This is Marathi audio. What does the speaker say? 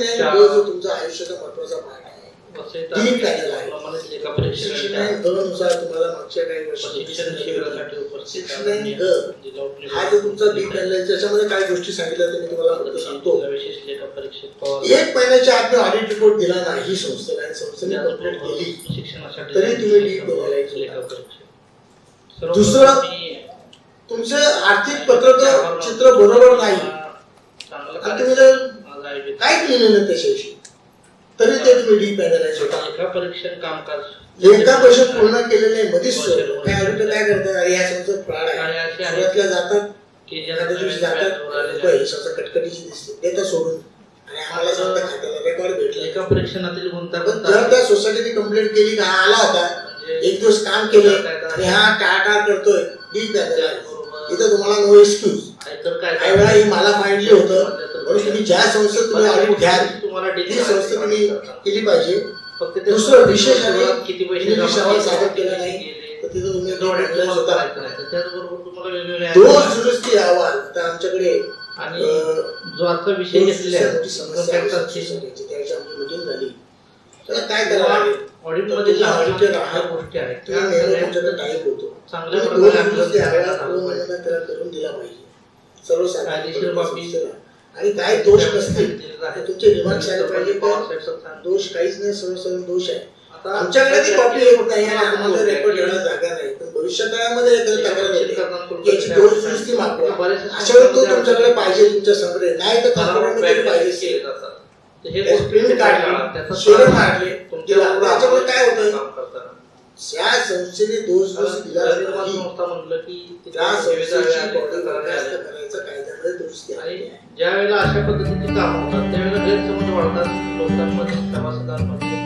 नाईन त्या- ग जो तुमचा आयुष्याचा महत्त्वाचा भाग आहे. तीन पॅनल आहे. नुसार तुम्हाला मागच्या काही 69 ग. जिल्हा उपनिबंधक हा जो तुमचा बी पॅनल आहे त्याच्यामध्ये काय गोष्टी सांगितल्या ते मी तुम्हाला फक्त सांगतो. एक महिन्याच्या आत ऑडिट रिपोर्ट दिला नाही संस्थेला आणि संस्थेने कंप्लेंट केली. तरी तुम्ही डी बनवायला दुसरं, तुमचं आर्थिक पत्रक चित्र बरोबर नाही. आणि तुम्ही जर काय केलेलं त्याच्याविषयी. तरी ते तुम्ही डी पॅनलाइज होता लेखा परीक्षण कामकाज. लेखा परिषद पूर्ण केलेले मध्येच सोडलं. काय ऑडिटर काय करतात? अरे ह्या संस्थेत फ्रॉड आहे. आणि अशी आहे सुरुवातीला जातात. की एखाद्या दिवशी ज्यांना जातात आलेल्या "होय, ही कटकटीची दिसते. देतात सोडून. आणि आम्हाला सांगता खात्याला रेकॉर्ड भेटले. लेखा परीक्षणातील पण गुंतागुंत जर त्या सोसायटीने कंप्लेंट केली का हा आला होता. म्हणजे एक दिवस काम केलं. आणि हा टाळटाळ करतोय. डी पॅनलाइज इथं तुम्हाला नो एक्सक्यूज आयकर काय काही वेळा ही मला फाईंडली होतं. तुम्ही ज्या संस्थेत तुम्ही ऑडिट घ्याल तुम्हाला ती संस्था तुम्ही केली पाहिजे. फक्त दुसरं विशेष आणि किती पैसे विषयावर केले, सादर केलं नाही. तर तिथं तुम्ही. तर त्याचबरोबर तुम्हाला दोष दुरुस्ती अहवाल तर आमच्याकडे आणि जो आजचा विषय घेतलेला आहे समस्या आमची मीटिंग झाली. त्याला काय करावं? लागेल ऑडिट तर मध्ये तुम्ही ज्या auditor ज्या आहात. गोष्टी आहेत त्या तुमच्याकडे टाईप होतो चांगल्या प्रकारे आपल्याला दोन त्याला करून दिला पाहिजे. सर्वसाधारण आणि काय दोष नसतील. तर तुमचे रिमार्क्स आले पाहिजे का दोष काहीच नाही सर्वसाधारण दोष आहे. आमच्याकडे ती कॉपी येत नाही आणि आम्हाला रेकॉर्ड ठेवण्यास जागा नाही. पण भविष्य काळामध्ये एखादी तक्रार होते की याची दोष दुरुस्ती मागवा अशा वेळी तो तुमच्याकडे पाहिजे तुमच्यासमोर नाही तर पाहिजे प्रिंट काढले शेअर मारले दिला. त्याच्यामुळे काय होतं? त्या संस्थेने दोष दोष दिला त्या संस्थेची दुरुस्ती आणि आलेली आहे. ज्या वेळेला अशा पद्धतीची कामं होतात त्यावेळेला गैरसमज वाढतात लोकांमध्ये सभासदांमध्ये